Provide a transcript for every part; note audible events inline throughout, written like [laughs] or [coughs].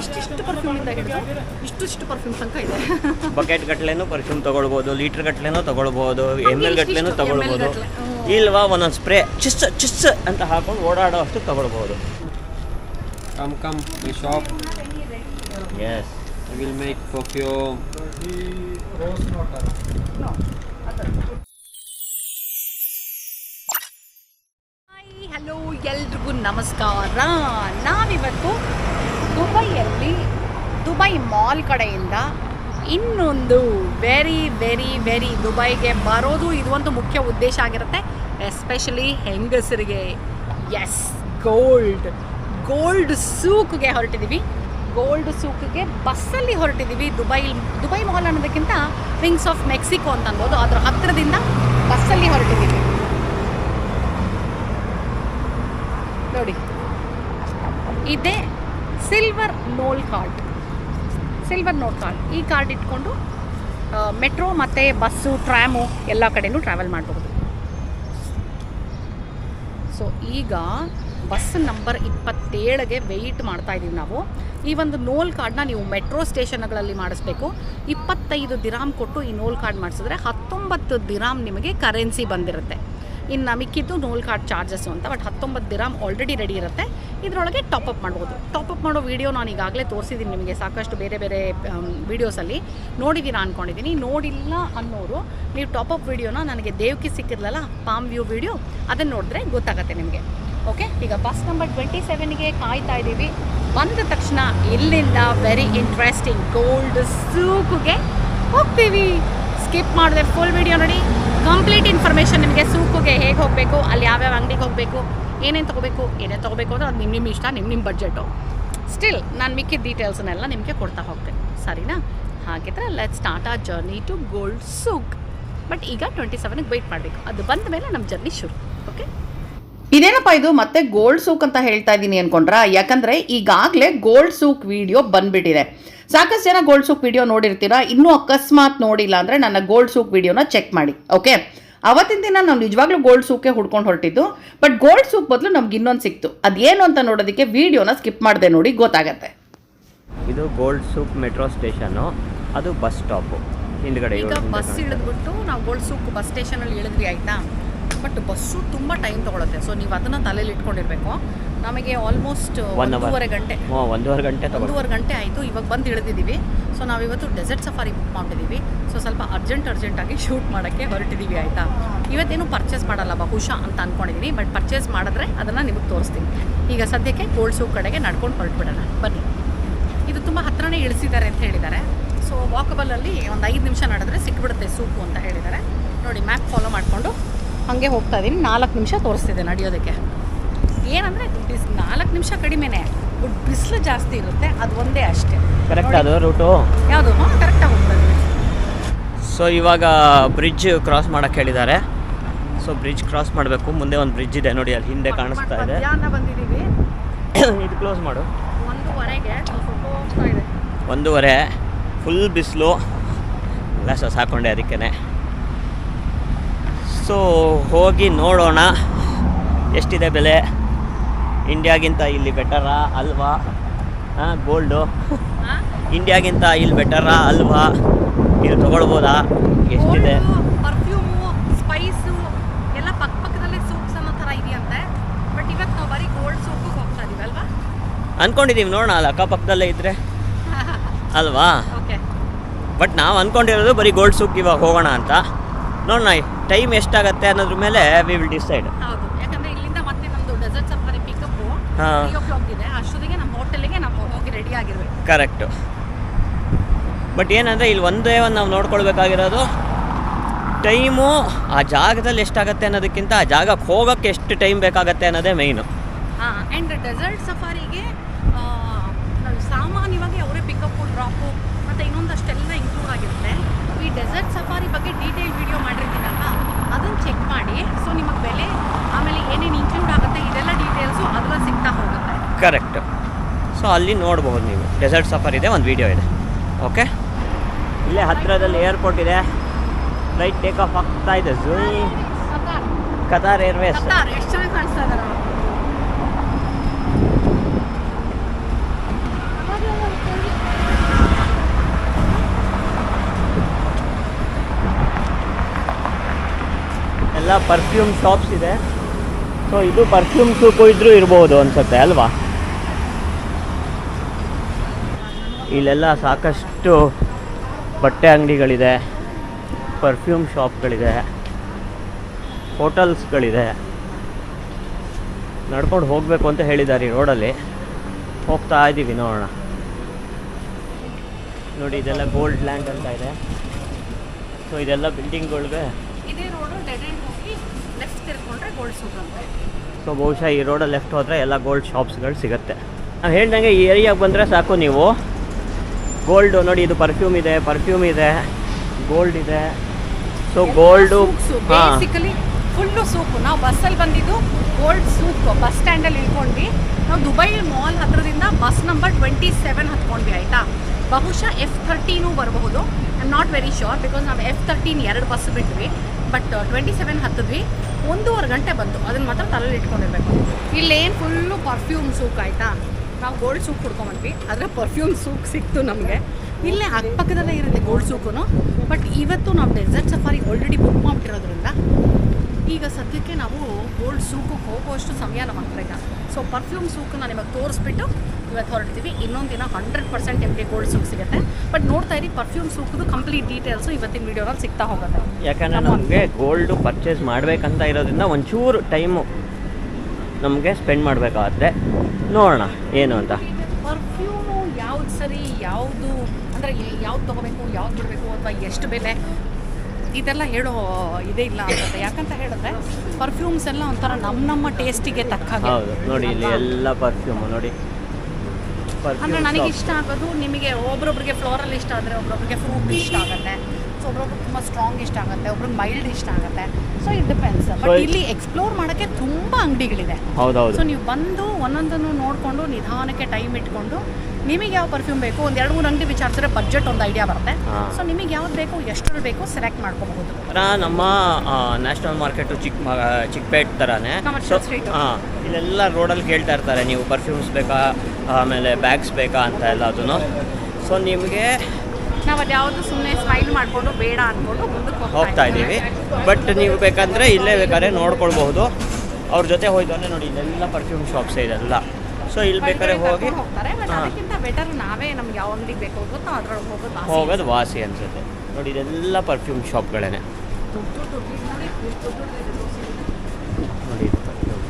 ಇಷ್ಟಿಷ್ಟು ಪರ್ಫ್ಯೂಮಿಂದ ಹಿಡಿದು ಇಷ್ಟು ಇಷ್ಟು ಪರ್ಫ್ಯೂಮ್ ತನಕ ಇದೆ. ಬಕೆಟ್ ಗಟ್ಲೆನೂ ಪರ್ಫ್ಯೂಮ್ ತಗೊಳ್ಬೋದು ಲೀಟರ್ ಗಟ್ಲೆನೂ ತಗೊಳ್ಬೋದು ಎಂ ಎಲ್ ಗಟ್ಲೆನೂ ತಗೊಳ್ಬೋದು. ಇಲ್ವಾ ಒಂದೊಂದು ಸ್ಪ್ರೇ ಚಿಸ್ ಚಿಸ್ ಅಂತ ಹಾಕೊಂಡು ಓಡಾಡೋ ಅಷ್ಟು ತಗೊಳ್ಬೋದು. ಕಮ್ ಕಮ್ ಈ shop S will make perfume hi hello ಎಲ್ರಿಗೂ ನಮಸ್ಕಾರ. ನಾವಿವತ್ತು ದುಬೈಯಲ್ಲಿ, ದುಬೈ ಮಾಲ್ ಕಡೆಯಿಂದ ಇನ್ನೊಂದು ವೆರಿ ವೆರಿ ವೆರಿ ದುಬೈಗೆ ಬರೋದು ಇದು ಒಂದು ಮುಖ್ಯ ಉದ್ದೇಶ ಆಗಿರುತ್ತೆ. ಎಸ್ಪೆಷಲಿ ಹೆಂಗಸರಿಗೆ. ಎಸ್ ಗೋಲ್ಡ್ ಗೋಲ್ಡ್ ಸೂಕ್ಗೆ ಹೊರಟಿದ್ದೀವಿ ಗೋಲ್ಡ್ ಸೂಕ್ಗೆ ಬಸ್ಸಲ್ಲಿ ಹೊರಟಿದ್ದೀವಿ ದುಬೈ ದುಬೈ ಮಾಲ್ ಅನ್ನೋದಕ್ಕಿಂತ ವಿಂಗ್ಸ್ ಆಫ್ ಮೆಕ್ಸಿಕೋ ಅಂತ ಅನ್ಬೋದು. ಅದರ ಹತ್ತಿರದಿಂದ ಬಸ್ಸಲ್ಲಿ ಹೊರಟಿದ್ದೀವಿ ನೋಡಿ. ಇದೇ silver Nol card silver Nol card ಈ ಕಾರ್ಡ್ ಇಟ್ಕೊಂಡು ಮೆಟ್ರೋ ಮತ್ತು ಬಸ್ಸು ಟ್ರ್ಯಾಮು ಎಲ್ಲ ಕಡೆಯೂ ಟ್ರಾವೆಲ್ ಮಾಡಬಹುದು ಸೊ ಈಗ ಬಸ್ ನಂಬರ್ ಇಪ್ಪತ್ತೇಳಿಗೆ ವೆಯ್ಟ್ ಮಾಡ್ತಾ ಇದ್ದೀವಿ ನಾವು. ಈ ಒಂದು ನೋಲ್ ಕಾರ್ಡ್ನ ನೀವು ಮೆಟ್ರೋ ಸ್ಟೇಷನ್ಗಳಲ್ಲಿ ಮಾಡಿಸ್ಬೇಕು. ಇಪ್ಪತ್ತೈದು ದಿರಾಮ್ ಕೊಟ್ಟು ಈ ನೋಲ್ ಕಾರ್ಡ್ ಮಾಡಿಸಿದ್ರೆ ಹತ್ತೊಂಬತ್ತು ದಿರಾಮ್ ನಿಮಗೆ ಕರೆನ್ಸಿ ಬಂದಿರುತ್ತೆ. ಇನ್ನು ಮಿಕ್ಕಿದ್ದು ನೋಲ್ ಕಾರ್ಡ್ ಚಾರ್ಜಸ್ಸು ಅಂತ ಬಟ್ ಹತ್ತೊಂಬತ್ತು ದಿರಾಮ್ ಆಲ್ರೆಡಿ ರೆಡಿ ಇರುತ್ತೆ. ಇದರೊಳಗೆ ಟಾಪಪ್ ಮಾಡ್ಬೋದು. ಟಾಪಪ್ ಮಾಡೋ ವೀಡಿಯೋ ನಾನು ಈಗಾಗಲೇ ತೋರಿಸಿದ್ದೀನಿ ನಿಮಗೆ ಸಾಕಷ್ಟು ಬೇರೆ ಬೇರೆ ವೀಡಿಯೋಸಲ್ಲಿ ನೋಡಿದ್ದೀರಾ ಅಂದ್ಕೊಂಡಿದ್ದೀನಿ ನೋಡಿಲ್ಲ ಅನ್ನೋರು, ನೀವು ಟಾಪಪ್ ವೀಡಿಯೋನ ನನಗೆ ದೇವ್ಕಿ ಸಿಕ್ಕಿದ್ಲಲ್ಲ ಪಾಮ್ ವ್ಯೂ ವೀಡಿಯೋ ಅದನ್ನು ನೋಡಿದ್ರೆ ಗೊತ್ತಾಗತ್ತೆ ನಿಮಗೆ. ಓಕೆ ಈಗ ಬಸ್ ನಂಬರ್ ಟ್ವೆಂಟಿ ಸೆವೆನ್ಗೆ ಕಾಯ್ತಾ ಇದ್ದೀವಿ ಬಂದ ತಕ್ಷಣ ಇಲ್ಲಿಂದ ವೆರಿ ಇಂಟ್ರೆಸ್ಟಿಂಗ್ ಗೋಲ್ಡ್ ಸೂಕುಗೆ ಹೋಗ್ತೀವಿ. ಸ್ಕಿಪ್ ಮಾಡಿದೆ ಫುಲ್ ವಿಡಿಯೋ ನೋಡಿ. ಕಂಪ್ಲೀಟ್ ಇನ್ಫಾರ್ಮೇಷನ್ ನಿಮಗೆ ಸೂಕುಗೆ ಹೇಗೆ ಹೋಗಬೇಕು, ಅಲ್ಲಿ ಯಾವ್ಯಾವ ಅಂಗಡಿಗೆ ಹೋಗಬೇಕು, ಏನೇನು ತೊಗೋಬೇಕು ಏನೇನು ತೊಗೋಬೇಕು ಅಂದರೆ ಅದು ನಿಮ್ಮ ನಿಮ್ಮ ಇಷ್ಟ ನಿಮ್ಮ ನಿಮ್ಮ ಬಡ್ಜೆಟು ಸ್ಟಿಲ್ ನಾನು ಮಿಕ್ಕಿದ ಡೀಟೇಲ್ಸನ್ನೆಲ್ಲ ನಿಮಗೆ ಕೊಡ್ತಾ ಹೋಗ್ತೇನೆ. ಸರಿನಾ? ಹಾಗಿದ್ರೆ let start a journey to gold souk but ಈಗ ಟ್ವೆಂಟಿ ಸೆವೆನ್ಗೆ ವೆಯ್ಟ್ ಮಾಡಬೇಕು. ಅದು ಬಂದ ಮೇಲೆ ನಮ್ಮ ಜರ್ನಿ ಶುರು. ಓಕೆ ಇದೇನಪ್ಪ ಇದು? ಮತ್ತೆ ಗೋಲ್ಡ್ ಸೂಕ್ ಅಂತ ಹೇಳ್ತಾ ಇದ್ದೀನಿ ಅನ್ಕೊಂಡ್ರ? ಯಾಕಂದ್ರೆ ಈಗಾಗಲೇ ಗೋಲ್ಡ್ ಸೂಕ್ ವಿಡಿಯೋ ಬಂದ್ಬಿಟ್ಟಿದೆ. ಸಾಕಷ್ಟು ಜನ ಗೋಲ್ಡ್ ಸೂಕ್ ವಿಡಿಯೋ ನೋಡಿರ್ತೀರಾ? ಇನ್ನೂ ಅಕಸ್ಮಾತ್ ನೋಡಿಲ್ಲ ಅಂದ್ರೆ ನನ್ನ ಗೋಲ್ಡ್ ಸೂಕ್ ವಿಡಿಯೋನ ಚೆಕ್ ಮಾಡಿ ಓಕೆ? ಅವತ್ತಿನ ದಿನ ನಾವು ನಿಜವಾಗ್ಲೂ ಗೋಲ್ಡ್ ಸೂಕೆ ಹುಡ್ಕೊಂಡು ಹೊರಟಿದ್ದು ಬಟ್ ಗೋಲ್ಡ್ ಸೂಕ್ ಬದಲು ನಮ್ಗೆ ಇನ್ನೊಂದು ಸಿಕ್ತು. ಅದೇನು ಅಂತ ನೋಡೋದಕ್ಕೆ ವಿಡಿಯೋನ ಸ್ಕಿಪ್ ಮಾಡಿದೆ ನೋಡಿ ಗೊತ್ತಾಗತ್ತೆ. ಇದು ಗೋಲ್ಡ್ ಸೂಪ್ ಮೆಟ್ರೋ ಸ್ಟೇಷನ್ ಅದು ಬಸ್ ಸ್ಟಾಪು. ಹಿಂದ್ಗಡೆ ಈಗ ಬಸ್ ಇಳಿದ್ಬಿಟ್ಟು ನಾವು ಗೋಲ್ಡ್ ಸೂಕ್ ಬಸ್ ಸ್ಟೇಷನಲ್ಲಿ ಇಳಿದ್ವಿ ಆಯಿತಾ? ಬಟ್ ಬಸ್ಸು ತುಂಬ ಟೈಮ್ ತೊಗೊಳುತ್ತೆ. ಸೊ ನೀವು ಅದನ್ನು ತಲೆಯಲ್ಲಿ ಇಟ್ಕೊಂಡಿರ್ಬೇಕು. ನಮಗೆ ಆಲ್ಮೋಸ್ಟ್. ಒಂದೂವರೆ ಗಂಟೆ. ಒಂದೂವರೆ ಗಂಟೆ ಒಂದೂವರೆ ಗಂಟೆ ಆಯಿತು. ಇವಾಗ ಬಂದು ಇಳಿದಿದ್ದೀವಿ. ಸೊ ನಾವಿವತ್ತು ಡೆಸರ್ಟ್ ಸಫಾರಿ ಬುಕ್ ಮಾಡಿದ್ದೀವಿ ಸೊ ಸ್ವಲ್ಪ ಅರ್ಜೆಂಟ್ ಅರ್ಜೆಂಟಾಗಿ ಶೂಟ್ ಮಾಡೋಕ್ಕೆ ಹೊರಟಿದ್ದೀವಿ ಆಯಿತಾ? ಇವತ್ತೇನು ಪರ್ಚೇಸ್ ಮಾಡಲ್ಲ ಬಹುಶಃ ಅಂತ ಅಂದ್ಕೊಂಡಿದ್ದೀನಿ ಬಟ್ ಪರ್ಚೇಸ್ ಮಾಡಿದ್ರೆ ಅದನ್ನು ನಿಮಗೆ ತೋರಿಸ್ತೀನಿ. ಈಗ ಸದ್ಯಕ್ಕೆ ಗೋಲ್ಡ್ ಸೂಪ್ ಕಡೆಗೆ ನಡ್ಕೊಂಡು ಹೊರಟ್ಬಿಡೋಣ. ಬನ್ನಿ. ಇದು ತುಂಬ ಹತ್ರನೇ ಇಳಿಸಿದ್ದಾರೆ ಅಂತ ಹೇಳಿದ್ದಾರೆ. ಸೊ ವಾಕಬಲಲ್ಲಿ ಒಂದು ಐದು ನಿಮಿಷ ನಡೆದ್ರೆ ಸಿಕ್ಬಿಡುತ್ತೆ ಸೂಪು ಅಂತ ಹೇಳಿದ್ದಾರೆ. ನೋಡಿ ಮ್ಯಾಪ್ ಫಾಲೋ ಮಾಡಿಕೊಂಡು ಹಾಗೆ ಹೋಗ್ತಾ ಇದ್ದೀನಿ ನಾಲ್ಕು ನಿಮಿಷ ತೋರಿಸ್ತಿದೆ ನಡೆಯೋದಕ್ಕೆ. ಏನಂದರೆ ಬಿಸ್ ನಾಲ್ಕು ನಿಮಿಷ ಕಡಿಮೆನೇ. ಬಟ್ ಬಿಸಿಲು ಜಾಸ್ತಿ ಇರುತ್ತೆ. ಅದು ಒಂದೇ ಅಷ್ಟೇ. ಕರೆಕ್ಟ್ ಅದು ರೂಟು ಯಾವುದು? ಕರೆಕ್ಟಾಗಿ ಹೋಗ್ತಾ ಇದ್ದೀನಿ ಸೊ ಇವಾಗ ಬ್ರಿಡ್ಜ್ ಕ್ರಾಸ್ ಮಾಡಕ್ಕೆ ಹೇಳಿದ್ದಾರೆ. ಸೊ ಬ್ರಿಡ್ಜ್ ಕ್ರಾಸ್ ಮಾಡಬೇಕು. ಮುಂದೆ ಒಂದು ಬ್ರಿಡ್ಜ್ ಇದೆ. ನೋಡಿ ಅಲ್ಲಿ ಹಿಂದೆ ಕಾಣಿಸ್ತಾ ಇದೆ. ಬಂದಿದ್ದೀವಿ. [coughs] ಇದು ಕ್ಲೋಸ್ ಮಾಡು. ಒಂದೂವರೆಗೆ ಇದೆ. ಒಂದೂವರೆ. ಫುಲ್ ಬಿಸಿಲು. ಎಲ್ಲ ಹಾಕೊಂಡೆ ಅದಕ್ಕೇ ಸೊ ಹೋಗಿ ನೋಡೋಣ. ಎಷ್ಟಿದೆ ಬೆಲೆ? ಇಂಡಿಯಾಗಿಂತ ಇಲ್ಲಿ ಬೆಟರಾ ಅಲ್ವಾ? ಹಾಂ ಗೋಲ್ಡು. ಇಂಡಿಯಾಗಿಂತ ಇಲ್ಲಿ ಬೆಟರಾ ಅಲ್ವಾ? ಇಲ್ಲಿ ತೊಗೊಳ್ಬೋದಾ? ಎಷ್ಟಿದೆ? ಪರ್ಫ್ಯೂಮು ಸ್ಪೈಸು ಎಲ್ಲ ಪಕ್ಕ ಪಕ್ಕದಲ್ಲೇ ಸೂಪ್ಸ್ ಅನ್ನೋ ಥರ ಇದೆಯಂತೆ. ಬಟ್ ಇವತ್ತು ನಾವು ಬರೀ ಗೋಲ್ಡ್ ಸೂಪಿಗೆ ಹೋಗ್ತಾ ಇದೀವಿ ಅಲ್ವಾ? ಅಂದ್ಕೊಂಡಿದ್ದೀವಿ ನೋಡೋಣ ಅಲ್ಲ ಅಕ್ಕಪಕ್ಕದಲ್ಲೇ ಇದ್ದರೆ [laughs] ಅಲ್ವಾ? ಓಕೆ ಬಟ್ ನಾವು ಅಂದ್ಕೊಂಡಿರೋದು ಬರೀ ಗೋಲ್ಡ್ ಸೂಪ್ ಇವಾಗ ಹೋಗೋಣ ಅಂತ. ನೋಡೋಣ ಟೈಮ್ ಎಷ್ಟಾಗತ್ತೆ ಅನ್ನೋದ್ರ ಮೇಲೆ ವಿ ವಿಲ್ ಡಿಸೈಡ್ ಹೌದು ಯಾಕಂದ್ರೆ ಇಲ್ಲಿಂದ ಮತ್ತೆ ನಮ್ದು ಡೆಸರ್ಟ್ ಸಫಾರಿ ಪಿಕಪ್ ಹಾಂ. ತ್ರೀ ಓ ಕ್ಲಾಕ್ ಇದೆ. ಅಷ್ಟೊತ್ತಿಗೆ ನಮ್ಮ ಹೋಟೆಲಿಗೆ ನಾವು ಹೋಗಿ ರೆಡಿ ಆಗಿರ್ಬೇಕು. ಕರೆಕ್ಟು ಬಟ್ ಏನಂದರೆ ಇಲ್ಲಿ ಒಂದೇ ಒಂದು ನಾವು ನೋಡ್ಕೊಳ್ಬೇಕಾಗಿರೋದು ಟೈಮು ಆ ಜಾಗದಲ್ಲಿ ಎಷ್ಟಾಗತ್ತೆ ಅನ್ನೋದಕ್ಕಿಂತ ಆ ಜಾಗಕ್ಕೆ ಹೋಗೋಕ್ಕೆ ಎಷ್ಟು ಟೈಮ್ ಬೇಕಾಗತ್ತೆ ಅನ್ನೋದೇ ಮೈನು ಹಾಂ ಆ್ಯಂಡ್ ಡೆಸರ್ಟ್ ಸಫಾರಿಗೆ ಸಾಮಾನ್ಯವಾಗಿ ಅವರೇ ಪಿಕಪ್ ಡ್ರಾಪು ಮತ್ತು ಇನ್ನೊಂದಷ್ಟೆಲ್ಲ ಇನ್ಕ್ಲೂಡ್ ಆಗಿರುತ್ತೆ ಈ ಡೆಸರ್ಟ್ ಸಫಾರಿ ಬಗ್ಗೆ ಡೀಟೇಲ್ ವಿಡಿಯೋ ಮಾಡಿರ್ತೀನಲ್ಲ ಅದನ್ನು ಚೆಕ್ ಮಾಡಿ. ಸೊ ನಿಮಗೆ ಬೆಲೆ ಆಮೇಲೆ ಏನೇನು ಇನ್ಕ್ಲೂಡ್ ಆಗುತ್ತೆ ಇದೆಲ್ಲ ಡೀಟೇಲ್ಸು ಅದರಲ್ಲಿ ಸಿಗ್ತಾ ಹೋಗುತ್ತೆ. ಕರೆಕ್ಟ್ ಸೊ ಅಲ್ಲಿ ನೋಡ್ಬೋದು ನೀವು. ಡೆಸರ್ಟ್ ಸಫರ್ ಇದೆ ಒಂದು ವಿಡಿಯೋ ಇದೆ. ಓಕೆ ಇಲ್ಲೇ ಹತ್ತಿರದಲ್ಲಿ ಏರ್ಪೋರ್ಟ್ ಇದೆ. ಫ್ಲೈಟ್ ಟೇಕ್ ಆಫ್ ಆಗ್ತಾ ಇದೆ ಝೂ ಕತಾರ್ ಏರ್ವೇಸ್ ಎಷ್ಟು ಚೆನ್ನಾಗಿ ಕಾಣಿಸ್ತಾ ಇದ್ದಾರೆ ಇಲ್ಲೆಲ್ಲ ಪರ್ಫ್ಯೂಮ್ ಶಾಪ್ಸ್ ಇದೆ. ಸೊ ಇದು ಪರ್ಫ್ಯೂಮ್ ಸೂಪು ಇದ್ರೂ ಇರ್ಬೋದು ಅನ್ಸುತ್ತೆ, ಅಲ್ವಾ? ಇಲ್ಲೆಲ್ಲ ಸಾಕಷ್ಟು ಬಟ್ಟೆ ಅಂಗಡಿಗಳಿದೆ ಪರ್ಫ್ಯೂಮ್ ಶಾಪ್ಗಳಿದೆ ಹೋಟೆಲ್ಸ್ಗಳಿದೆ ನಡ್ಕೊಂಡು ಹೋಗಬೇಕು ಅಂತ ಹೇಳಿದ್ದಾರೆ ಈ ರೋಡಲ್ಲಿ ಹೋಗ್ತಾ ಇದ್ದೀವಿ ನೋಡೋಣ. ನೋಡಿ, ಇದೆಲ್ಲ ಗೋಲ್ಡ್ ಲ್ಯಾಂಡ್ ಅಂತ ಇದೆ. ಸೊ ಇದೆಲ್ಲ ಬಿಲ್ಡಿಂಗ್ಗಳಿಗೆ ಲೆಫ್ಟ್ ತಿರ್ಕೊಂಡ್ರೆ ಗೋಲ್ಡ್ ಅಂತ. ಸೊ ಬಹುಶಃ ಈ ರೋಡ ಲೆಫ್ಟ್ ಹೋದ್ರೆ ಎಲ್ಲ ಗೋಲ್ಡ್ ಶಾಪ್ಸ್ಗಳು ಸಿಗುತ್ತೆ. ನಾವು ಹೇಳ್ದಂಗೆ ಈ ಏರಿಯಾಗೆ ಬಂದರೆ ಸಾಕು ನೀವು. ಗೋಲ್ಡು ನೋಡಿ ಇದು ಪರ್ಫ್ಯೂಮ್ ಇದೆ ಪರ್ಫ್ಯೂಮ್ ಇದೆ ಗೋಲ್ಡ್ ಇದೆ. So gold basically full souk ನಾವು ಬಸ್ಸಲ್ಲಿ ಬಂದಿದ್ದು ಗೋಲ್ಡ್ ಸೂಪ್ ಬಸ್ ಸ್ಟ್ಯಾಂಡಲ್ಲಿ ಇಳ್ಕೊಂಡ್ವಿ ನಾವು ದುಬೈ ಮಾಲ್ ಹತ್ರದಿಂದ ಬಸ್ ನಂಬರ್ ಟ್ವೆಂಟಿ ಸೆವೆನ್ ಹತ್ಕೊಂಡ್ವಿ ಆಯಿತಾ? ಬಹುಶಃ ಎಫ್ ಥರ್ಟೀನು ಬರಬಹುದು. I am not very sure because ನಾವು ಎಫ್ ಥರ್ಟೀನ್ ಎರಡು ಬಸ್ ಬಿಟ್ವಿ. ಬಟ್ ಟ್ವೆಂಟಿ ಸೆವೆನ್ ಹತ್ತಿದ್ವಿ, ಒಂದೂವರೆ ಗಂಟೆ ಬಂತು. ಅದನ್ನು ಮಾತ್ರ ತಲೆಯಲ್ಲಿ ಇಟ್ಕೊಂಡಿರ್ಬೇಕು. ಇಲ್ಲೇನು ಫುಲ್ಲು ಪರ್ಫ್ಯೂಮ್ ಸೂಕ್ ಆಯಿತಾ? ನಾವು ಗೋಲ್ಡ್ ಸೂಪ್ ಕುಡ್ಕೊಂಬಂದ್ವಿ ಆದರೆ ಪರ್ಫ್ಯೂಮ್ ಸೂಕ್ ಸಿಕ್ತು ನಮಗೆ. ಇಲ್ಲೇ ಅಕ್ಕಪಕ್ಕದಲ್ಲೇ ಇರುತ್ತೆ ಗೋಲ್ಡ್ ಸೂಕು ಬಟ್ ಇವತ್ತು ನಾವು ಡೆಸರ್ಟ್ ಸಫಾರಿ ಆಲ್ರೆಡಿ ಬುಕ್ ಮಾಡಿಬಿಟ್ಟಿರೋದ್ರಿಂದ ಈಗ ಸದ್ಯಕ್ಕೆ ನಾವು ಗೋಲ್ಡ್ ಸೂಕಕ್ಕೆ ಹೋಗುವಷ್ಟು ಸಮಯ ನಮ್ಮ ಹತ್ರ ಇಲ್ಲ. ಸೊ ಪರ್ಫ್ಯೂಮ್ ಸೂಕನ್ನ ನಿಮಗೆ ತೋರಿಸ್ಬಿಟ್ಟು ಇವತ್ತು ಹೊರಡ್ತೀವಿ. ಇನ್ನೊಂದು ದಿನ ಹಂಡ್ರೆಡ್ ಪರ್ಸೆಂಟ್ ನಿಮಗೆ ಗೋಲ್ಡ್ ಸೂಕ್ ಸಿಗುತ್ತೆ. ಬಟ್ ನೋಡ್ತಾ ಇರಿ ಪರ್ಫ್ಯೂಮ್ ಸೂಕದು ಕಂಪ್ಲೀಟ್ ಡೀಟೇಲ್ಸು ಇವತ್ತಿನ ವೀಡಿಯೋನಲ್ಲಿ ಸಿಗ್ತಾ ಹೋಗುತ್ತೆ. ಯಾಕಂದರೆ ನಮಗೆ ಗೋಲ್ಡ್ ಪರ್ಚೇಸ್ ಮಾಡಬೇಕಂತ ಇರೋದ್ರಿಂದ ಒಂಚೂರು ಟೈಮು ನಮಗೆ ಸ್ಪೆಂಡ್ ಮಾಡಬೇಕಾಗತ್ತೆ. ನೋಡೋಣ ಏನು ಅಂತ. ಪರ್ಫ್ಯೂಮು ಯಾವ್ದು ಸರಿ ಯಾವುದು ಅಂದರೆ ಯಾವ್ದು ತೊಗೋಬೇಕು ಯಾವ್ದು ಬಿಡಬೇಕು ಅಥವಾ ಎಷ್ಟು ಬೆಲೆ? ಇದೆಲ್ಲ ಹೇಳೋ ಇದೇ ಇಲ್ಲ ಅನ್ಸುತ್ತೆ. ಯಾಕಂತ ಹೇಳಿದ್ರೆ ಪರ್ಫ್ಯೂಮ್ಸ್ ಎಲ್ಲ ಒಂಥರ ನಮ್ಮ ನಮ್ಮ ಟೇಸ್ಟಿಗೆ ತಕ್ಕ ನೋಡಿ ಇಲ್ಲಿ ಎಲ್ಲ ಪರ್ಫ್ಯೂಮು ನೋಡಿ. ಅಂದರೆ ನನಗೆ ಇಷ್ಟ ಆಗೋದು ನಿಮಗೆ ಒಬ್ರೊಬ್ರಿಗೆ ಫ್ಲೋರಲ್ ಇಷ್ಟ ಆದರೆ ಒಬ್ರೊಬ್ರಿಗೆ ಫ್ರೂಟ್ ಇಷ್ಟ ಆಗುತ್ತೆ. ಸೊ ಒಬ್ರೊಬ್ರಿಗೆ ತುಂಬ ಸ್ಟ್ರಾಂಗ್ ಇಷ್ಟ ಆಗುತ್ತೆ ಒಬ್ರಿಗೆ ಮೈಲ್ಡ್ ಇಷ್ಟ ಆಗುತ್ತೆ. ಸೊ ಇಟ್ ಡಿಪೆಂಡ್ಸ್ ಬಟ್ ಇಲ್ಲಿ ಎಕ್ಸ್ಪ್ಲೋರ್ ಮಾಡೋಕ್ಕೆ ತುಂಬ ಅಂಗಡಿಗಳಿದೆ. ಸೊ ನೀವು ಬಂದು ಒಂದೊಂದನ್ನು ನೋಡಿಕೊಂಡು ನಿಧಾನಕ್ಕೆ ಟೈಮ್ ಇಟ್ಕೊಂಡು ನಿಮಗೆ ಯಾವ ಪರ್ಫ್ಯೂಮ್ ಬೇಕು ಒಂದು ಎರಡು ಮೂರು ಅಂಗಡಿ ವಿಚಾರಿಸಿದ್ರೆ ಬಜೆಟ್ ಒಂದು ಐಡಿಯಾ ಬರುತ್ತೆ. ಸೊ ನಿಮಗೆ ಯಾವ್ದು ಬೇಕು ಎಷ್ಟು ಬೇಕು ಸೆಲೆಕ್ಟ್ ಮಾಡ್ಕೋಬಹುದು. ನಮ್ಮ ನ್ಯಾಷನಲ್ ಮಾರ್ಕೆಟ್ ಚಿಕ್ಕ ಚಿಕ್ಕಪೇಟ್ ಥರನೇ ಇಲ್ಲೆಲ್ಲ ರೋಡಲ್ಲಿ ಕೇಳ್ತಾ ಇರ್ತಾರೆ ನೀವು ಪರ್ಫ್ಯೂಮ್ಸ್ ಬೇಕಾ? ಆಮೇಲೆ ಬ್ಯಾಗ್ಸ್ ಬೇಕಾ ಅಂತ ಎಲ್ಲ ಎಲ್ಲದೂ ಸೊ ನಿಮಗೆ ನಾವು ಅದ್ಯಾವುದು ಸುಮ್ಮನೆ ಸ್ಮೈಲ್ ಮಾಡಿಕೊಂಡು ಬೇಡ ಅಂದ್ಕೊಂಡು ಮುಂದಕ್ಕೆ ಹೋಗ್ತಾ ಇದ್ದೀವಿ ಬಟ್ ನೀವು ಬೇಕಂದರೆ ಇಲ್ಲೇ ಬೇಕಾದ್ರೆ ನೋಡ್ಕೊಳ್ಬಹುದು ಅವ್ರ ಜೊತೆ ಹೋಯ್ತು ಅಂದರೆ ನೋಡಿ ಇಲ್ಲೆಲ್ಲ ಪರ್ಫ್ಯೂಮ್ ಶಾಪ್ಸ್ ಇದೆಲ್ಲ ಸೊ ಇಲ್ಲಿ ಬೇಕಾದ್ರೆ ಹೋಗಿ ಹೋಗ್ತಾರೆ ಬಟ್ ಅದಕ್ಕಿಂತ ಬೆಟರ್ ನಾವೇ ನಮ್ಗೆ ಯಾವ ಅಂಗಡಿಗೆ ಬೇಕು ಗೊತ್ತೋ ಅದ್ರೊಳಗೆ ಹೋಗೋದು. ಹೋಗೋದು ವಾಸಿ ಅನ್ಸುತ್ತೆ ನೋಡಿ ಇದೆಲ್ಲ ಪರ್ಫ್ಯೂಮ್ ಶಾಪ್ಗಳೇ ದೊಡ್ಡ ದೊಡ್ಡ ದೊಡ್ಡ ನೋಡಿ, ಎಷ್ಟು ದೊಡ್ಡ ದೊಡ್ಡ ಇದೆ ದೋಸೆ. ನೋಡಿ ಇದು perfume.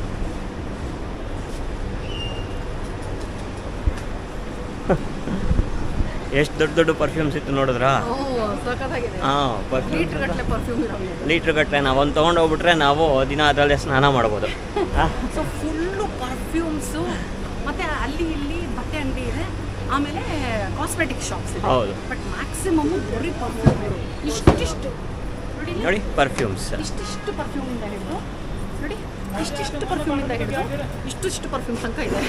ಎಷ್ಟು ದೊಡ್ಡ ದೊಡ್ಡ ಪರ್ಫ್ಯೂಮ್ಸ್ ಇತ್ತು ನೋಡಿದ್ರಾ? ಹಾಂ ಪರ್ಫ್ಯೂಮ್ ಲೀಟ್ರ್ ಗಟ್ಟಲೆ ನಾವು ಒಂದು ತೊಗೊಂಡೋಗ್ಬಿಟ್ರೆ ನಾವು ದಿನ ಅದರಲ್ಲೇ ಸ್ನಾನ ಮಾಡ್ಬೋದು. ಆ, ಸೊ ಫುಲ್ಲು ಪರ್ಫ್ಯೂಮ್ಸು ಮತ್ತೆ ಅಲ್ಲಿ ಇಲ್ಲಿ ಬಟ್ಟೆ ಅಂಗಡಿ ಇದೆ. ಆಮೇಲೆ ಕಾಸ್ಮೆಟಿಕ್ ಶಾಪ್ಸ್ ಇದೆ. ಹೌದು. ಬಟ್ ಮ್ಯಾಕ್ಸಿಮಮ್ ಬರೀ ಪರ್ಫ್ಯೂಮ್ ಇಷ್ಟಿಷ್ಟು. ನೋಡಿ. ಪರ್ಫ್ಯೂಮ್ಸ್ ಇಷ್ಟಿಷ್ಟು ಪರ್ಫ್ಯೂಮ್ ಇಂದ ಹಿಡಿದು ಇಷ್ಟಿಷ್ಟು ಪರ್ಫ್ಯೂಮ್ ಇಷ್ಟು ಇಷ್ಟು ಪರ್ಫ್ಯೂಮ್ ತನಕ ಇದೆ.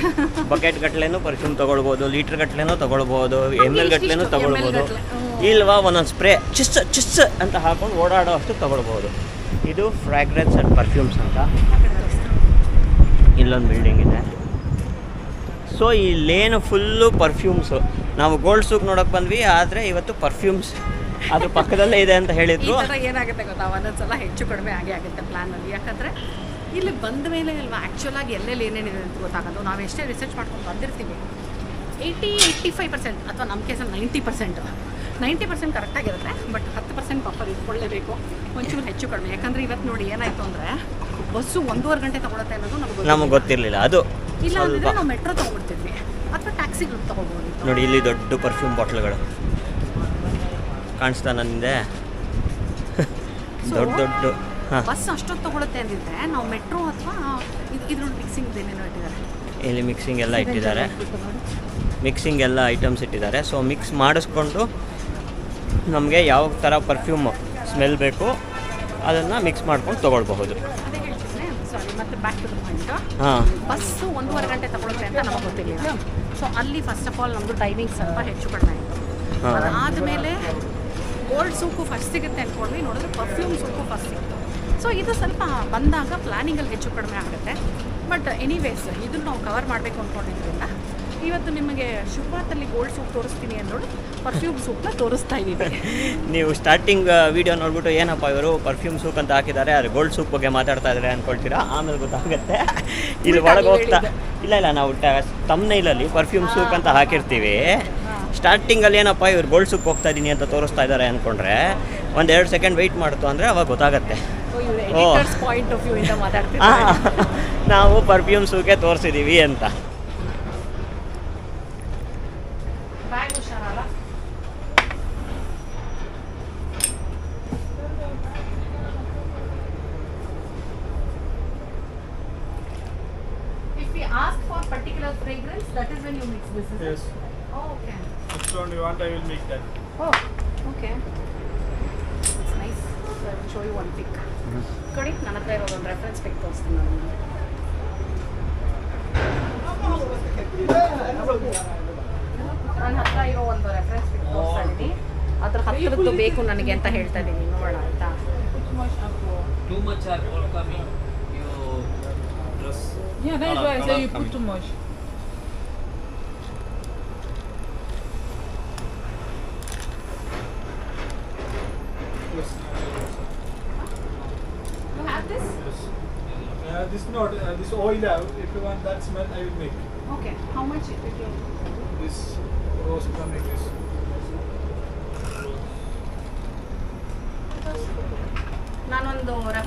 ಬಕೆಟ್ ಗಟ್ಲೆನೂ ಪರ್ಫ್ಯೂಮ್ ತೊಗೊಳ್ಬೋದು ಲೀಟರ್ ಗಟ್ಲೆನೂ ತೊಗೊಳ್ಬೋದು ಎಂ ಎಲ್ ಗಟ್ಲೆನೂ ತಗೊಳ್ಬೋದು. ಇಲ್ವಾ ಒಂದೊಂದು ಸ್ಪ್ರೇ ಚಿಸ್ ಚಿಸ್ ಅಂತ ಹಾಕೊಂಡು ಓಡಾಡೋ ಅಷ್ಟು ತೊಗೊಳ್ಬೋದು. ಇದು ಫ್ರಾಗ್ರೆನ್ಸ್ ಅಂಡ್ ಪರ್ಫ್ಯೂಮ್ಸ್ ಅಂತ. ಇಲ್ಲೊಂದು ಬಿಲ್ಡಿಂಗ್ ಇದೆ. ಸೊ ಈ ಲೇನು ಫುಲ್ಲು ಪರ್ಫ್ಯೂಮ್ಸು ನಾವು ಗೋಲ್ಡ್ ಸೂಪ್ ನೋಡೋಕೆ ಬಂದ್ವಿ ಆದರೆ ಇವತ್ತು ಪರ್ಫ್ಯೂಮ್ಸ್ ಅದ್ರ ಪಕ್ಕದಲ್ಲೇ ಇದೆ ಅಂತ ಹೇಳಿದ್ರು. ಏನಾಗುತ್ತೆ ಗೊತ್ತಾ? ಒಂದೊಂದ್ಸಲ ಹೆಚ್ಚು ಕಡಿಮೆ ಆಗಿ ಆಗುತ್ತೆ ಪ್ಲ್ಯಾನಲ್ಲಿ ಯಾಕಂದರೆ ಇಲ್ಲಿ ಬಂದ ಮೇಲೆ ಅಲ್ವಾ? ಆ್ಯಕ್ಚುಲ್ ಆಗಿ ಎಲ್ಲೆಲ್ಲಿ ಏನೇನಿದೆ ಅಂತ ಗೊತ್ತಾಗೋದು ನಾವು ಎಷ್ಟೇ ರಿಸರ್ಚ್ ಮಾಡ್ಕೊಂಡು ಬಂದಿರ್ತೀವಿ. ಏಯ್ಟಿ ಏಯ್ಟಿ ಫೈವ್ ಪರ್ಸೆಂಟ್ ಅಥವಾ ನಮ್ಮ ಕೇಸಲ್ಲಿ ನೈಂಟಿ ಪರ್ಸೆಂಟ್ ನೈಂಟಿ ಪರ್ಸೆಂಟ್ ಕರೆಕ್ಟಾಗಿರುತ್ತೆ ಬಟ್ ಹತ್ತು ಪರ್ಸೆಂಟ್ ಪಾಪರ್ ಇಟ್ಕೊಳ್ಳೇಬೇಕು. ಒಂಚೂರು ಹೆಚ್ಚು ಕಡಿಮೆ. ಯಾಕಂದರೆ ಇವತ್ತು ನೋಡಿ ಏನಾಯಿತು ಅಂದರೆ ಬಸ್ಸು ಒಂದೂವರೆ ಗಂಟೆ ತಗೊಳುತ್ತೆ ಅನ್ನೋದು ನಮಗೆ ನಮಗೆ ಗೊತ್ತಿರಲಿಲ್ಲ. ಅದು ಇಲ್ಲ ನಾವು ಮೆಟ್ರೋ ತೊಗೊಬಿಡ್ತಿದ್ವಿ. ಅಥವಾ ಟ್ಯಾಕ್ಸಿಗಳು ತೊಗೊಬೋದು. ನೋಡಿ ಇಲ್ಲಿ ದೊಡ್ಡ ಪರ್ಫ್ಯೂಮ್ ಬಾಟ್ಲ್ಗಳು ಕಾಣಿಸ್ತಾ ನನ್ನಿಂದೆ. ದೊಡ್ಡ ದೊಡ್ಡ ಬಸ್ ಅಷ್ಟೊತ್ತು ತಗೊಳುತ್ತೆ ಅಂದಿದ್ರೆ ನಾವು ಮೆಟ್ರೋ ಅಥವಾ ಇದು ಇದ್ರಲ್ಲಿ ಮಿಕ್ಸಿಂಗ್ ಏನೇನೋ ಇಟ್ಟಿದ್ದಾರೆ. ಇಲ್ಲಿ ಮಿಕ್ಸಿಂಗ್ ಎಲ್ಲ ಇಟ್ಟಿದ್ದಾರೆ. ಮಿಕ್ಸಿಂಗ್ ಎಲ್ಲ ಐಟಮ್ಸ್ ಇಟ್ಟಿದ್ದಾರೆ. ಸೊ ಮಿಕ್ಸ್ ಮಾಡಿಸ್ಕೊಂಡು ನಮಗೆ ಯಾವ ಥರ ಪರ್ಫ್ಯೂಮ್ ಸ್ಮೆಲ್ ಬೇಕು ಅದನ್ನು ಮಿಕ್ಸ್ ಮಾಡ್ಕೊಂಡು ತೊಗೊಳ್ಬಹುದು. ಹಾಂ. ಬಸ್ಸು ಒಂದೂವರೆ ಗಂಟೆ ತಗೊಳುತ್ತೆ ಅಂತ ನಮಗೆ ಗೊತ್ತಿರಲಿಲ್ಲ. ಸೊ ಅಲ್ಲಿ ಫಸ್ಟ್ ಆಫ್ ಆಲ್ ನಮ್ಮದು ಟೈಮಿಂಗ್ ಸ್ವಲ್ಪ ಹೆಚ್ಚು ಕಡಿಮೆ ಆಯಿತು. ಆದಮೇಲೆ ಗೋಲ್ಡ್ ಸೂಕು ಫಸ್ಟ್ ಸಿಗುತ್ತೆ ಅಂದ್ಕೊಂಡ್ವಿ ನೋಡಿದ್ರೆ ಪರ್ಫ್ಯೂಮ್ ಸೂಕು ಫಸ್ಟ್ ಸಿಕ್ತು. ಸೊ ಇದು ಸ್ವಲ್ಪ ಬಂದಾಗ ಪ್ಲ್ಯಾನಿಂಗಲ್ಲಿ ಹೆಚ್ಚು ಕಡಿಮೆ ಆಗುತ್ತೆ. ಬಟ್ ಎನಿವೇಸ್ ಇದನ್ನು ನಾವು ಕವರ್ ಮಾಡಬೇಕು ಅಂದ್ಕೊಂಡಿದ್ರಿಂದ ಇವತ್ತು ನಿಮಗೆ ಶುಭಾತಲ್ಲಿ ಗೋಲ್ಡ್ ಸೂಪ್ ತೋರಿಸ್ತೀನಿ ಅಂದೋಳು ಪರ್ಫ್ಯೂಮ್ ಸೂಪ್ನ ತೋರಿಸ್ತಾ ಇದ್ದೀವಿ. [laughs] ನೀವು ಸ್ಟಾರ್ಟಿಂಗ್ ವಿಡಿಯೋ ನೋಡ್ಬಿಟ್ಟು ಏನಪ್ಪ ಇವರು ಪರ್ಫ್ಯೂಮ್ ಸೂಪ್ ಅಂತ ಹಾಕಿದ್ದಾರೆ ಅದು ಗೋಲ್ಡ್ ಸೂಪ್ ಬಗ್ಗೆ ಮಾತಾಡ್ತಾ ಇದ್ದಾರೆ ಅಂದ್ಕೊಳ್ತೀರಾ ಆಮೇಲೆ ಗೊತ್ತಾಗುತ್ತೆ. [laughs] ಇಲ್ಲಿ ಒಳಗೆ ಹೋಗ್ತಾ. ಇಲ್ಲ ಇಲ್ಲ ನಾವು ತಮ್ನೈಲಲ್ಲಿ ಪರ್ಫ್ಯೂಮ್ ಸೂಪ್ ಅಂತ ಹಾಕಿರ್ತೀವಿ. ಸ್ಟಾರ್ಟಿಂಗಲ್ಲಿ ಏನಪ್ಪ ಇವ್ರು ಗೋಲ್ಡ್ ಸೂಪ್ ಹೋಗ್ತಾ ಇದ್ದೀನಿ ಅಂತ ತೋರಿಸ್ತಾ ಇದ್ದಾರೆ ಅಂದ್ಕೊಂಡ್ರೆ ಒಂದು ಎರಡು ಸೆಕೆಂಡ್ ವೆಯ್ಟ್ ಮಾಡ್ತು ಅಂದರೆ ಅವಾಗ ಗೊತ್ತಾಗುತ್ತೆ. ಪಾಯಿಂಟ್ ಆಫ್ ವ್ಯೂ ಇಂದ ನಾವು ಪರ್ಫ್ಯೂಮ್ ಸೂಕೆ ತೋರಿಸಿದ್ದೀವಿ ಅಂತ particular fragrance, that is when you mix this, is Yes. it? Oh, okay. Which one you want, I will make that. ಬೇಕು ನನಗೆ ಅಂತ ಹೇಳ್ತಾ ಇದ್ದೀನಿ ನೋಡೋಣ ಆಯ್ತಾ Too much are all coming. You dress. Yeah, that's Colour- why I say colour you put coming. too much. Yes. You have this? Yes. Uh, this not uh, this oil. Uh, if you want that smell, I will make. Okay. How much it will This rose coming this.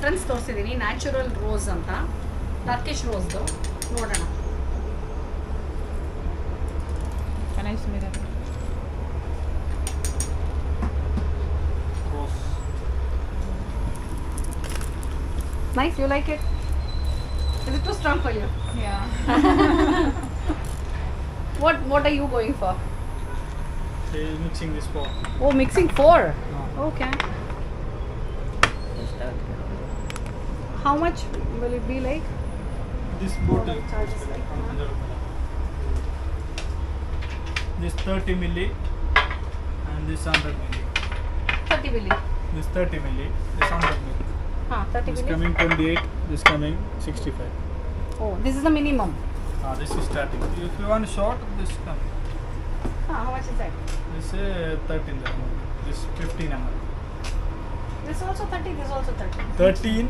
ನಾನೊಂದು reference ತೋರಿಸಿದ್ದೀನಿ natural rose ಅಂತ Turkish ರೋಸ್ದು ನೋಡೋಣ Can I smell that? Rose. Nice you like it is it too strong for you Yeah. [laughs] What what are you going for He is mixing this for. Oh mixing for okay How much will it be like? This bottle. Charges like, huh? This 30 milli and this 100 milli. 30 milli. This 30 milli. This 100 milli. Huh, 30 this milli. coming 28. This coming 65. Oh, this is the minimum. Ah, this is starting. If you want short, this coming. Ah, how much is that? This is uh, 13 ml. This 15 ml. Thirty this also thirty 13.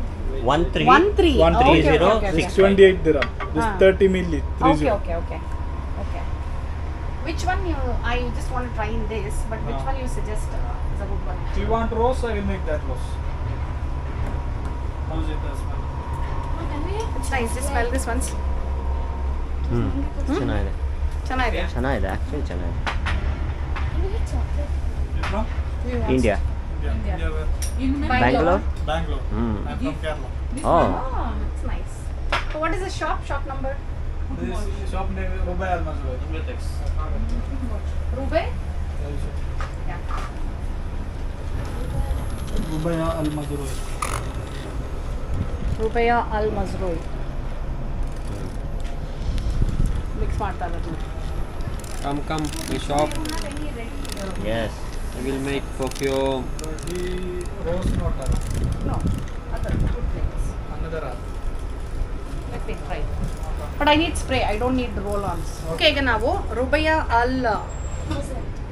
One three one three One three zero six 628 dirham. This Ah. 30 milli. 30. Okay, okay, okay, okay. Which one you? I just want to try in this, but which Ah. one you suggest uh, is a good one? Do you want rose, I will make that rose. How's it smell? It's nice. Just smell this once. ಹ್ಞೂ ಚೆನ್ನಾಗಿದೆ ಚೆನ್ನಾಗಿದೆ ಚೆನ್ನಾಗಿದೆ actually ಚೆನ್ನಾಗಿದೆ You? India India. India where? In Bangalore Bangalore. Hmm. I'm from Kerala. O Oh, it's nice. So what is the shop? Shop number? This shop name is Rubai Al Mazrui. Rube? Yeah. Rubai Al Mazrui. Rubaya Al Mazrui. Mix ಮಾಡ್ತಾ ಇರೋದು Come, come, my shop. Yes I will make perfume. The rose not Al. No, other good things. Another Al. Let me try. But I need spray. I don't need roll-ons. Okay, ಈಗ ನಾವು ರುಬಯಾ ಅಲ್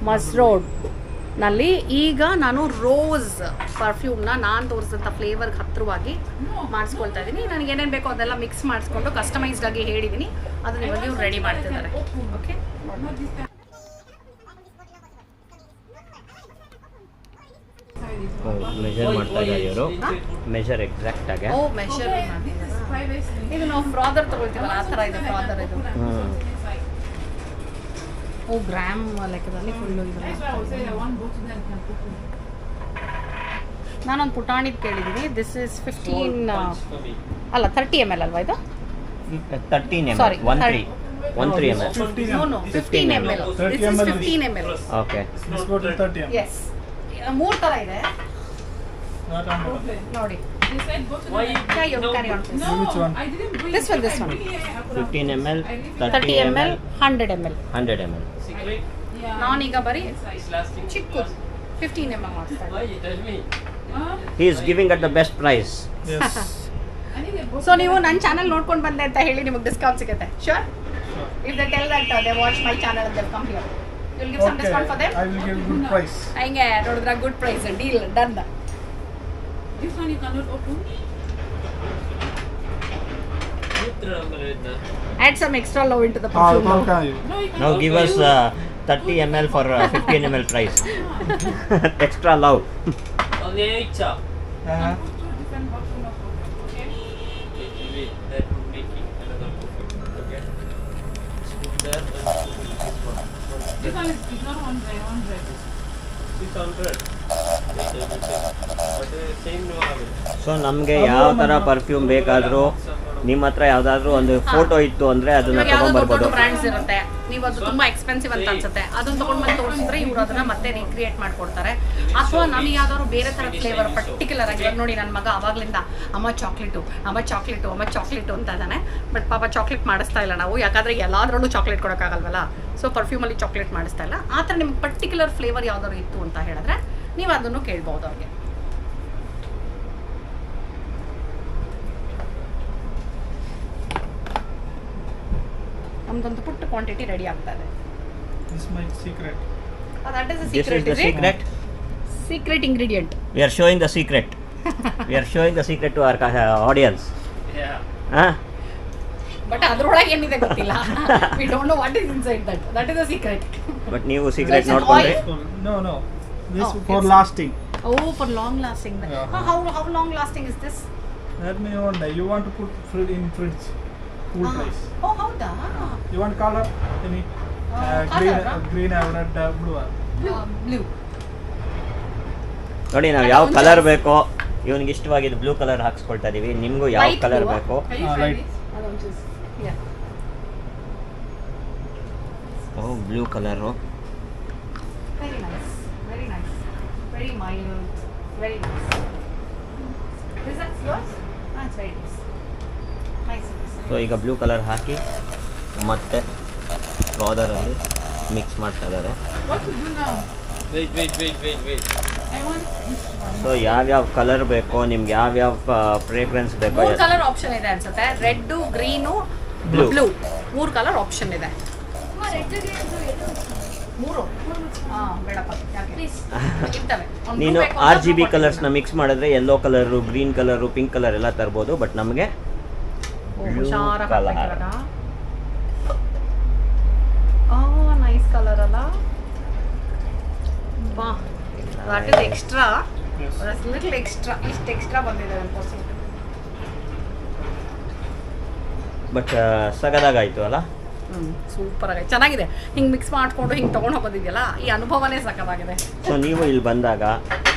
ಮಸ್ರೋಡ್ನಲ್ಲಿ ಈಗ ನಾನು rose ಪರ್ಫ್ಯೂಮ್ನ ನಾನು ತೋರಿಸಿದಂಥ ಫ್ಲೇವರ್ಗೆ ಹತ್ತಿರವಾಗಿ ಮಾಡಿಸ್ಕೊಳ್ತಾ ಇದ್ದೀನಿ ನನಗೆ ಏನೇನು ಬೇಕೋ ಅದೆಲ್ಲ ಮಿಕ್ಸ್ ಮಾಡಿಸ್ಕೊಂಡು ಕಸ್ಟಮೈಸ್ಡ್ ಆಗಿ ಹೇಳಿದ್ದೀನಿ ಅದನ್ನ ಇವಾಗ ಇವ್ರು ರೆಡಿ ಮಾಡ್ತಿದ್ದಾರೆ ಓಕೆ ಮೆಜರ್ ಮಾಡ್ತಾ ಇದ್ದಾರೆ ಇವರು. ಮೆಜರ್ ಎಕ್ಸಾಕ್ಟ್ ಆಗಿ. ಓ ಮೆಷರ್ ಇದು ನಾವು ಫ್ರಾದರ್ ತಗೊಳ್ತೀವಲ್ಲ ಆ ಥರ ಇದೆ ಫ್ರಾದರ್ ಇದು. ಓ ಗ್ರಾಮ್ ಲೆಕ್ಕದಲ್ಲಿ ಫುಲ್ಲು. ನಾನೊಂದು ಪುಟಾಣಿದ್ ಕೇಳಿದ್ದೀನಿ ದಿಸ್ ಇಸ್ ಫಿಫ್ಟೀನ್ ಅಲ್ಲ ತರ್ಟಿ ಎಂ ಎಲ್ ಅಲ್ವಾ ಇದು? Thirteen M sorry one three one three M L no no fifteen M L 30 this is ml. Fifteen M L okay This bottle 30 ml. Yes ಮೂರು ಥರ ಇದೆ. Carry on ಈಗ ಚಿಕ್ಕ at best price so ನೀವು ನನ್ನ channel ನೋಡ್ಕೊಂಡು ಬಂದೆ ಅಂತ ಹೇಳಿ ನಿಮಗೆ ಡಿಸ್ಕೌಂಟ್ ಸಿಗುತ್ತೆ. Sure if they tell they watch my channel ಅಂತ come here you will discount for I will good price ಹೈಂಗೆ ನೋಡಿದ್ರೆ good price deal done This one you cannot open. Add some extra love into the ah, perfume. Ah, now. No, you now give us uh, 30 ml for uh, [laughs] 15 ml price. [laughs] [laughs] extra love. uh-huh. This one is not 100. 600. So ನಮಗೆ ಯಾವ ಥರ perfume ಬೇಕಾದರೂ ನಿಮ್ಮ ಹತ್ರ ಯಾವ್ದಾದ್ರು ಒಂದು photo ಇತ್ತು ಅಂದ್ರೆ ಅದನ್ನ ತಗೊಂಡ್ಬರ್ಬೋದು ಬ್ರ್ಯಾಂಡ್ಸ್ ಇರುತ್ತೆ. ನೀವು ಅದು ತುಂಬಾ ಎಕ್ಸ್ಪೆನ್ಸಿವ್ ಅಂತ ಅನ್ಸುತ್ತೆ. ಅದನ್ನ ತಗೊಂಡ್ ಬಂದು ತೋರಿಸಿದ್ರೆ ಇವ್ರು ಅದನ್ನ ಮತ್ತೆ ರೀಕ್ರಿಯೇಟ್ ಮಾಡ್ಕೊಡ್ತಾರೆ. ಅಥವಾ ನಮಗೆ ಯಾವ್ದಾದ್ರು ಬೇರೆ ತರ ಫ್ಲೇವರ್ ಪರ್ಟಿಕ್ಯುಲರ್ ಆಗಿ ನೋಡಿ ನನ್ನ ಮಗ ಅವಾಗ್ಲಿಂದ ಅಮ್ಮ ಚಾಕ್ಲೇಟು ಅಮ್ಮ ಚಾಕ್ಲೇಟು ಅಮ್ಮ ಚಾಕ್ಲೇಟು ಅಂತ ಇದ್ದಾನೆ. ಬಟ್ ಪಾಪ ಚಾಕ್ಲೇಟ್ ಮಾಡಿಸ್ತಾ ಇಲ್ಲ ನಾವು. ಯಾಕಂದ್ರೆ ಎಲ್ಲಾದ್ರಲ್ಲೂ ಚಾಕ್ಲೇಟ್ ಕೊಡೋಕ್ಕಾಗಲ್ವಲ್ಲ. ಸೊ ಪರ್ಫ್ಯೂಮಲ್ಲಿ ಚಾಕ್ಲೇಟ್ ಮಾಡಿಸ್ತಾ ಇಲ್ಲ. ಆ ಥರ ನಿಮ್ಗೆ ಪರ್ಟಿಕ್ಯುಲರ್ ಫ್ಲೇವರ್ ಯಾವ್ದಾದ್ರು ಇತ್ತು ಅಂತ ಹೇಳಿದ್ರೆ ನೀವು ಅದನ್ನು ಕೇಳ್ಬೋದು ಅವ್ರಿಗೆ. ನಮ್ದೊಂದು ಪುಟ್ಟ ಕ್ವಾಂಟಿಟಿ ರೆಡಿ ಆಗ್ತಾ ಇದೆ. The secret ingredient we are showing the secret we are showing the secret to our audience but ಅದರೊಳಗೆ ಏನಿದೆ ಗೊತ್ತಿಲ್ಲ. We don't know what is inside that that is a secret but ನೀವು secret ನೋಡ್ಕೊಂಡ್ರಿ no no. This Oh, for lasting. Oh, for long lasting. Yeah. How, how long lasting is this? Let me wonder. You want to put fruit in fridge, cool ah. place. Oh, how da? You want color? Any? Uh, Uh, green, color, uh, green, uh, red, uh, blue. uh. blue. ನೋಡಿ ನಾವು ಯಾವ colour ಬೇಕೋ ಇವನಿಗೆ ಇಷ್ಟವಾಗಿದ್ದು blue colour ಹಾಕ್ಸ್ಕೊಳ್ತಾ ಇದೀವಿ ನಿಮಗೂ ಯಾವ colour blue ಬೇಕೋ Ah, O blue colour very nice very nice very nice. Is that yours? That's very nice. So ಈಗ ಬ್ಲೂ ಕಲರ್ ಹಾಕಿ ಮತ್ತೆ ಪೌಡರಲ್ಲಿ ಮಿಕ್ಸ್ ಮಾಡ್ತಾ ಇದ್ದಾರೆ. ಸೊ ಯಾವ್ಯಾವ ಕಲರ್ ಬೇಕೋ ನಿಮ್ಗೆ ಯಾವ್ಯಾವ ಫ್ರೇಗ್ರೆನ್ಸ್ ಬೇಕೋ ಮೂರು ಕಲರ್ ಆಪ್ಷನ್ ಇದೆ ಅನ್ಸುತ್ತೆ. ರೆಡ್ ಗ್ರೀನು ಬ್ಲೂ ಮೂರು ಕಲರ್ ಆಪ್ಷನ್ ಇದೆ. ಮೂರು. ಬೇಡಪ್ಪ ನೀನು ಆರ್ ಜಿ ಬಿ ಕಲರ್ಸ್ನ ಮಿಕ್ಸ್ ಮಾಡಿದ್ರೆ yellow colour green colour pink colour ಎಲ್ಲ ತರ್ಬೋದು ಬಟ್ ನಮಗೆ ನೈಸ್ ಕಲರ್ ಅಲ್ಲ? ಬಾ that is extra. Little extra ಇಷ್ಟು ಎಕ್ಸ್ಟ್ರಾ ಬಂದಿದೆ ಅಂತ ಬಟ್ ಸಗದಾಗಾಯ್ತು ಅಲ್ಲ? ಹ್ಞೂ ಸೂಪರ್ ಆಗಿದೆ ಚೆನ್ನಾಗಿದೆ. ಹಿಂಗೆ ಮಿಕ್ಸ್ ಮಾಡ್ಕೊಂಡು ಹಿಂಗೆ ತೊಗೊಂಡು ಹೋಗೋದಿದೆಯಲ್ಲ ಈ ಅನುಭವನೇ ಸಖತ್ತಾಗಿದೆ ಸೊ ನೀವು ಇಲ್ಲಿ ಬಂದಾಗ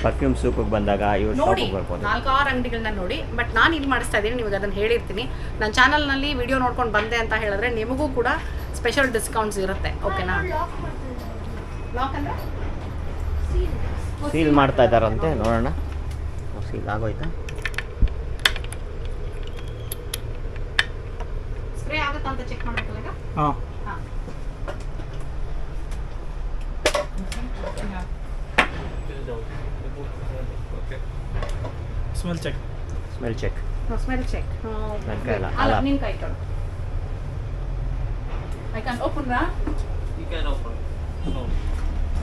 ಪರ್ಫ್ಯೂಮ್ ಸೂಪಿಗೆ ಬಂದಾಗ ಇವ್ರ ನೋಡಿ ನಾಲ್ಕಾರು ಅಂಗಡಿಗಳನ್ನ ನೋಡಿ ಬಟ್ ನಾನು ಇಲ್ಲಿ ಮಾಡಿಸ್ತಾ ಇದ್ದೀನಿ ನೀವು ಅದನ್ನು ಹೇಳಿರ್ತೀನಿ. ನನ್ನ ಚಾನಲ್ನಲ್ಲಿ ವಿಡಿಯೋ ನೋಡ್ಕೊಂಡು ಬಂದೆ ಅಂತ ಹೇಳಿದ್ರೆ ನಿಮಗೂ ಕೂಡ ಸ್ಪೆಷಲ್ ಡಿಸ್ಕೌಂಟ್ಸ್ ಇರುತ್ತೆ ಓಕೆನಾ ಲಾಕ್ ಅಂದ್ರೆ? ಸೀಲ್ ಮಾಡ್ತಾ ಇದ್ದಾರಂತೆ ನೋಡೋಣ. Seal ಆಗೋಯ್ತಾ spray smell check smell check smell check ಹಾ. ನನಗೆ ಇಲ್ಲ ಆಪ್ನಿಂಗ್ ಕೈ ತಗೊಳ್ಳೋ I can open Ra you can open so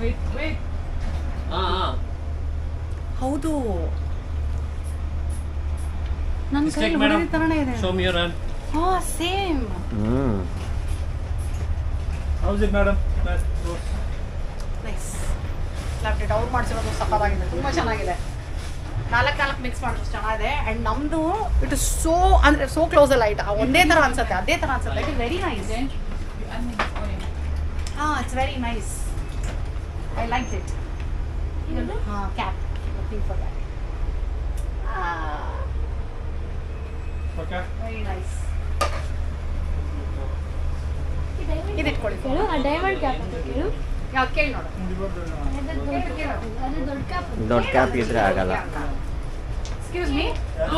wait wait ಆ ಆ ಹೌದು. ನನಗೆ ಈ ತರನೇ ಇದೆ. ಶೋ ಮಿ ಯರ್ ಆ ಹಾ ಸೇಮ್ ಹ್ಞೂ How's it, madam? Nice. Nice laptop ಅವ್ರು ಮಾಡಿಸಿರೋದು ಸಖತ್ತಾಗಿದೆ. ತುಂಬ ಚೆನ್ನಾಗಿದೆ. ನಾಲ್ಕು ನಾಲ್ಕು ಮಿಕ್ಸ್ ಮಾಡಿದ್ರು ಚೆನ್ನಾಗಿದೆ. ಆ್ಯಂಡ್ ನಮ್ಮದು ಇಟ್ ಇಸ್ ಸೋ ಅಂದರೆ ಸೋ ಕ್ಲೋಸ್ ಅಲ್ಲ ಇಟ್ ಒಂದೇ ಥರ ಅನ್ಸುತ್ತೆ. ಅದೇ ಥರ ಅನ್ಸುತ್ತೆ. It very nice. ಹಾಂ it's very nice I like it ಹಾಂ cap looking for that Okay. Very nice ಇದು ಇಟ್ಕೊಳ್ಳಿ ಆ ಡೈಮಂಡ್ ಕ್ಯಾಪ್ ದೊಡ್ಡ ಕ್ಯಾಪ್ ಕ್ಯಾಪ್ ಇದ್ರೆ ಆಗಲ್ಲ. Me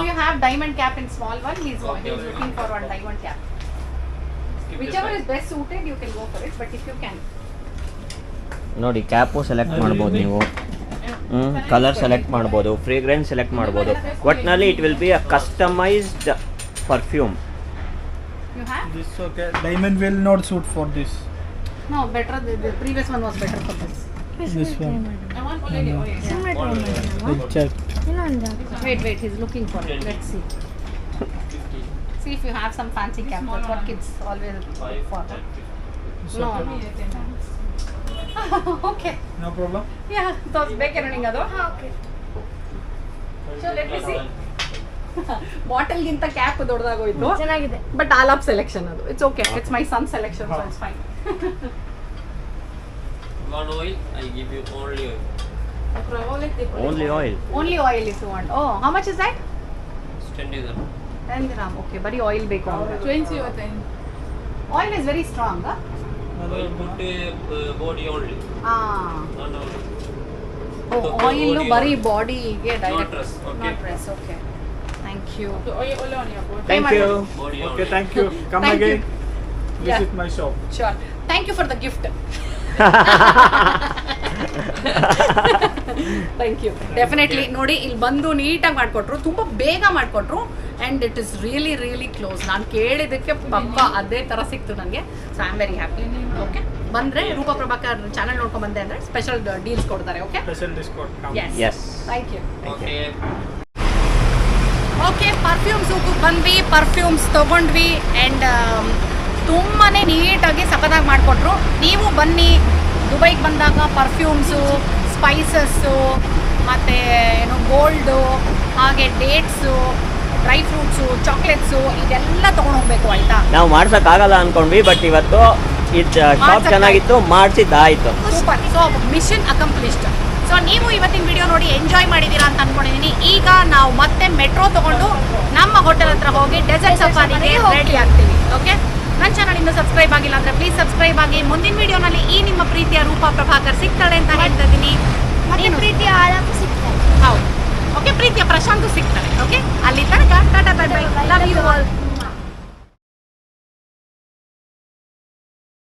you have diamond cap small looking for diamond cap is best suited you can go for it but if you ನೋಡಿ cap select ಮಾಡ್ಬೋದು ನೀವು. Colour select ಮಾಡ್ಬೋದು ಫ್ರೇಗ್ರೆನ್ಸ್ ಸೆಲೆಕ್ಟ್ ಮಾಡ್ಬೋದು. ಒಟ್ನಲ್ಲಿ it will be a customised perfume You have? This okay. Diamond will not suit for this. No, better. The, the previous one was better for this. This one. I want holiday. No. Yeah. I checked. Wait, wait. He's looking for it. Let's see. see if you have some fancy cap. That's what kids always look for. No, no. [laughs] okay. No problem. Yeah, [laughs] those back running. Okay. So let me see. ಬಾಟಲ್ಗಿಂತ cap ದೊಡ್ಡದಾಗೋಯ್ತು. ಚೆನ್ನಾಗಿದೆ. But all of selection ಅದು. It's okay it's my son selection so it's fine One oil, I give you only oil. Only oil only oil is want oh how much is that It's ten dirham. Ten gram okay ಬರೀ oil ಬೇಕು Twenty or ten. Oil is very strong Oil put uh, body only. ಹಾಂ Not only. Oil Body ಬರೀ body ಬಾಡಿಗೆ direct. Not dress okay thank you. Oye, you Body Okay, thank you. Come Thank you. Visit Yeah. My shop. Sure. Thank you for the gift thank you definitely ನೋಡಿ ಇಲ್ಲಿ ಬಂದು ನೀಟಾಗಿ ಮಾಡಿಕೊಟ್ರು. ತುಂಬ ಬೇಗ ಮಾಡಿಕೊಟ್ರು. And it is really really close ನಾನು ಕೇಳಿದ್ದಕ್ಕೆ ಪಕ್ಕ ಅದೇ ಥರ ಸಿಕ್ತು ನನಗೆ so I am very happy okay ಬಂದರೆ ರೂಪ ಪ್ರಭಾಕರ್ ಚಾನಲ್ ನೋಡ್ಕೊಂಡು ಬಂದೆ ಅಂದರೆ ಸ್ಪೆಷಲ್ ಡೀಲ್ಸ್ ಕೊಡ್ತಾರೆ okay Special discount. Come. Thank you Okay. Perfumes ಬಂದ್ವಿ ಪರ್ಫ್ಯೂಮ್ಸ್ ತೊಗೊಂಡ್ವಿ ಆ್ಯಂಡ್ ತುಂಬಾ ನೀಟಾಗಿ ಸಖತ್ತಾಗಿ ಮಾಡಿಕೊಟ್ರು. ನೀವು ಬನ್ನಿ ದುಬೈಗೆ ಬಂದಾಗ ಪರ್ಫ್ಯೂಮ್ಸು ಸ್ಪೈಸಸ್ಸು ಮತ್ತು ಏನು ಗೋಲ್ಡು ಹಾಗೆ ಡೇಟ್ಸು ಡ್ರೈ ಫ್ರೂಟ್ಸು ಚಾಕ್ಲೇಟ್ಸು ಇದೆಲ್ಲ ತೊಗೊಂಡು ಹೋಗ್ಬೇಕು ಆಯಿತಾ? ನಾವು ಮಾಡ್ಸೋಕ್ಕಾಗಲ್ಲ ಅನ್ಕೊಂಡ್ವಿ ಬಟ್ ಇವತ್ತು ಇದು ಶಾಪ್ ಮಾಡ್ಸಕ್ಕಾಯ್ತು. ಚೆನ್ನಾಗಿತ್ತು ಮಾಡಿಸಿದ್ದಾಯಿತು. Super. So mission accomplished so ನೀವು ಇವತ್ತಿನ ವಿಡಿಯೋ ನೋಡಿ ಎಂಜಾಯ್ ಮಾಡಿದ್ದೀರಾ ಅಂತ ಅನ್ಕೊಂಡಿದ್ದೀನಿ ಈಗ ನಾವು ಮತ್ತೆ ಮೆಟ್ರೋ ತಗೊಂಡು ನಮ್ಮ ಹೋಟೆಲ್ ಹತ್ರ ಹೋಗಿ ಡೆಸರ್ಟ್ ಸಫಾರಿಗೆ ರೆಡಿ ಆಗ್ತೀವಿ. ಓಕೆ ನನ್ನ ಚಾನಲ್ ಇನ್ನು ಸಬ್ಸ್ಕ್ರೈಬ್ ಆಗಿಲ್ಲ ಅಂದ್ರೆ ಪ್ಲೀಸ್ ಸಬ್ಸ್ಕ್ರೈಬ್ ಆಗಿ. ಮುಂದಿನ ವಿಡಿಯೋನಲ್ಲಿ ಈ ನಿಮ್ಮ ಪ್ರೀತಿಯ ರೂಪ ಪ್ರಭಾಕರ್ ಸಿಗ್ತಾಳೆ ಅಂತ ಹೇಳ್ತಾ ಇದ್ದೀನಿ. ಪ್ರೀತಿಯ ಹೌದು. ಓಕೆ ಪ್ರೀತಿಯ ಪ್ರಶಾಂತ್ ಸಿಗ್ತಾಳೆ. ಓಕೆ ಅಲ್ಲಿ ತನಕ. Tata bye bye love you all